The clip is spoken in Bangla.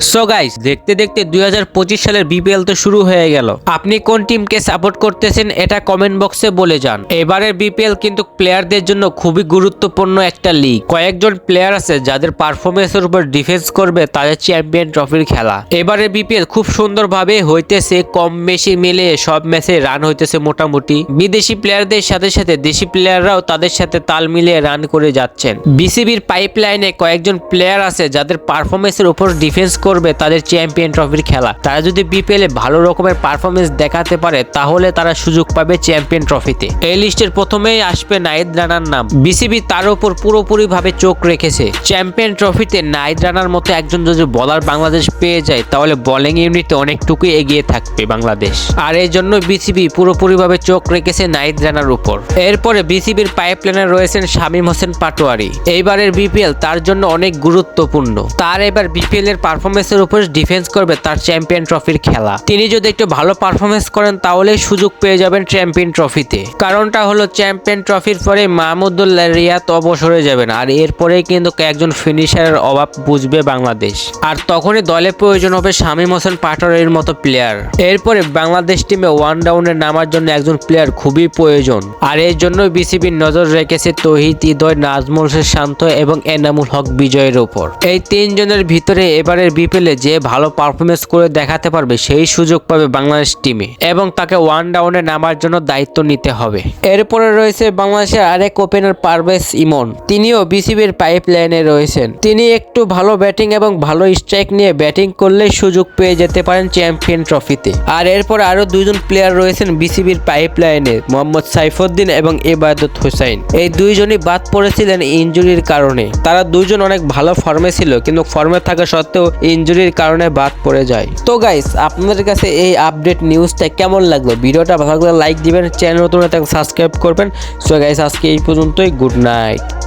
সো গাইস দেখতে দেখতে দুই হাজার পঁচিশ সালের বিপিএল তো শুরু হয়ে গেল। আপনি কোন টিমকে সাপোর্ট করতেছেন এটা কমেন্ট বক্সে বলে যান। এবারের বিপিএল কিন্তু প্লেয়ারদের জন্য খুবই গুরুত্বপূর্ণ একটা লিগ কয়েকজন প্লেয়ার আছে যাদের পারফরমেন্সের উপর ডিফেন্স করবে তাদের চ্যাম্পিয়ন ট্রফির খেলা। এবারের বিপিএল খুব সুন্দরভাবে হইতেছে, কম বেশি মিলে সব ম্যাচে রান হইতেছে মোটামুটি। বিদেশি প্লেয়ারদের সাথে সাথে দেশি প্লেয়াররাও তাদের সাথে তাল মিলিয়ে রান করে যাচ্ছেন। বিসিবির পাইপলাইনে কয়েকজন প্লেয়ার আছে যাদের পারফরমেন্সের উপর ডিফেন্স করবে তাদের চ্যাম্পিয়ন ট্রফির খেলা। তারা যদি বিপিএল এ ভালো রকমের পারফরমেন্স দেখাতে পারে, তাহলে তারা সুযোগ পাবে চ্যাম্পিয়ন ট্রফিতে। এই লিস্টের প্রথমেই আসবে নাইদ রানার নাম। বিসিবি তার উপর পুরোপুরি ভাবে চোখ রেখেছে। চ্যাম্পিয়ন ট্রফিতে নাইদ রানার মতো একজন যদি বলার বাংলাদেশ পেয়ে যায়, তাহলে বোলিং ইউনিটে অনেকটুকুই এগিয়ে থাকবে বাংলাদেশ। আর এই জন্য বিসিবি পুরোপুরিভাবে চোখ রেখেছে নাইদ রানার উপর। এরপরে বিসিবির পাইপলাইনে রয়েছেন শামীম হোসেন পাটোয়ারি। এইবারের বিপিএল তার জন্য অনেক গুরুত্বপূর্ণ। তার এবার বিপিএল এর পারফরমেন্সের উপর ডিফেন্স করবে তার চ্যাম্পিয়ন ট্রফির খেলা। তিনি যদি একটু ভালো পারফরমেন্স করেন তাহলে সুযোগ পেয়ে যাবেন চ্যাম্পিয়ন ট্রফিতে। কারণটা হলো চ্যাম্পিয়ন ট্রফির পরে মাহমুদুল্লাহ রিয়াত অবসরে যাবেন আর এরপরে কিন্তু একজন ফিনিশারের অভাব বুঝবে বাংলাদেশ। আর তখনই দলে প্রয়োজন হবে শামীম হোসেন পাটোয়ারির মতো প্লেয়ার এরপরে বাংলাদেশ টিমে ওয়ান ডাউনে নামার জন্য একজন প্লেয়ার খুবই প্রয়োজন। আর এর জন্য বিসিবির নজর রেখেছে তহিদ হৃদয় নাজমুল শান্ত এবং এনামুল হক বিজয়ের উপর। এই তিনজনের ভিতরে এবারের বিপিএলে যে ভালো পারফরমেন্স করে দেখাতে পারবে, সেই সুযোগ পাবে বাংলাদেশ টিমে এবং তাকে ওয়ান ডাউনে নামার জন্য দায়িত্ব নিতে হবে। এরপরে রয়েছে বাংলাদেশের আরেক ওপেনার পারভেজ ইমন। তিনিও বিসিবির পাইপ লাইনে রয়েছেন। তিনি একটু ভালো ব্যাটিং এবং ভালো স্ট্রাইক নিয়ে ব্যাটিং করলে সুযোগ পেয়ে যেতে পারেন চ্যাম্পিয়ন ট্রফিতে আর এরপর আরও দুজন প্লেয়ার রয়েছেন বিসিবির পাইপ লাইনে মোহাম্মদ সাইফুদ্দিন এবং ইবাদত হুসাইন। এই দুইজনই বাদ পড়েছিলেন ইনজুরির কারণে। তারা দুজন অনেক ভালো ফর্মে ছিল, কিন্তু ফর্মে থাকা সত্ত্বেও ইনজুরির কারণে বাদ পড়ে যায়। তো গাইস আপনাদের কাছে এই আপডেট নিউজটা কেমন লাগল? ভিডিওটা ভালো লাগলে লাইক দিবেন চ্যানেল নতুন সাবস্ক্রাইব করবেন। সো গাইস আজকে এই পর্যন্তই গুড নাইট